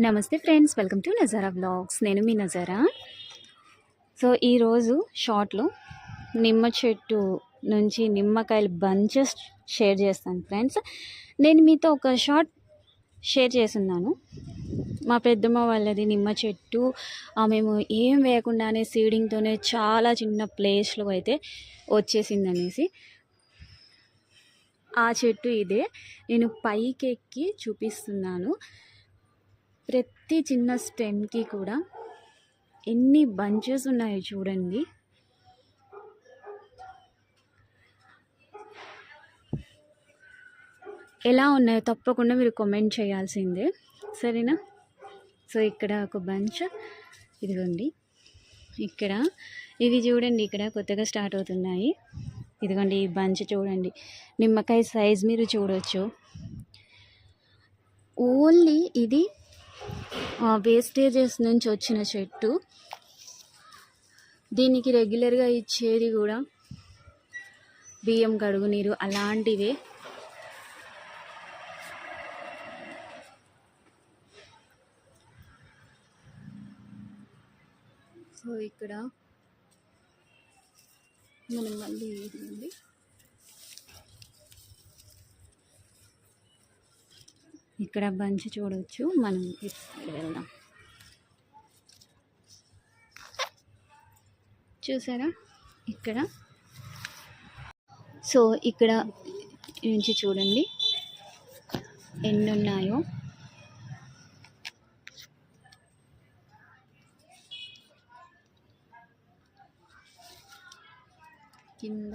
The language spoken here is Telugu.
నమస్తే friends welcome to Nazara vlogs. నేను మీ నజారా. సో ఈరోజు షార్ట్లో నిమ్మ చెట్టు నుంచి నిమ్మకాయలు బంచెస్ షేర్ చేస్తాను ఫ్రెండ్స్. నేను మీతో ఒక షార్ట్ షేర్ చేస్తున్నాను. మా పెద్దమ్మ వాళ్ళది నిమ్మ చెట్టు. మేము ఏం వేయకుండానే సీడింగ్తోనే చాలా చిన్న ప్లేస్లో అయితే వచ్చేసింది అనేసి ఆ చెట్టు ఇదే. నేను పైకి ఎక్కి చూపిస్తున్నాను. ప్రతి చిన్న స్టెమ్కి కూడా ఎన్ని బంచెస్ ఉన్నాయో చూడండి. ఎలా ఉన్నాయో తప్పకుండా మీరు కామెంట్ చేయాల్సిందే. సరేనా? సో ఇక్కడ ఒక బంచ్ ఇదిగోండి. ఇక్కడ ఇవి చూడండి ఇక్కడ కొత్తగా స్టార్ట్ అవుతున్నాయి. ఇదిగోండి ఈ బంచ్ చూడండి. నిమ్మకాయ సైజ్ మీరు చూడవచ్చు ఓన్లీ ఇది వేస్టేజెస్ నుంచి వచ్చిన చెట్టు. దీనికి రెగ్యులర్గా ఇచ్చేది కూడా బియ్యం కడుగు నీరు అలాంటివే. సో ఇక్కడ మనం మళ్ళీ ఇక్కడ బంచ్ చూడవచ్చు మనం ఇటు సైడ్ వెళ్దాం. చూసారా? ఇక్కడ. సో ఇక్కడ నుంచి చూడండి. ఎన్ని ఉన్నాయో కింద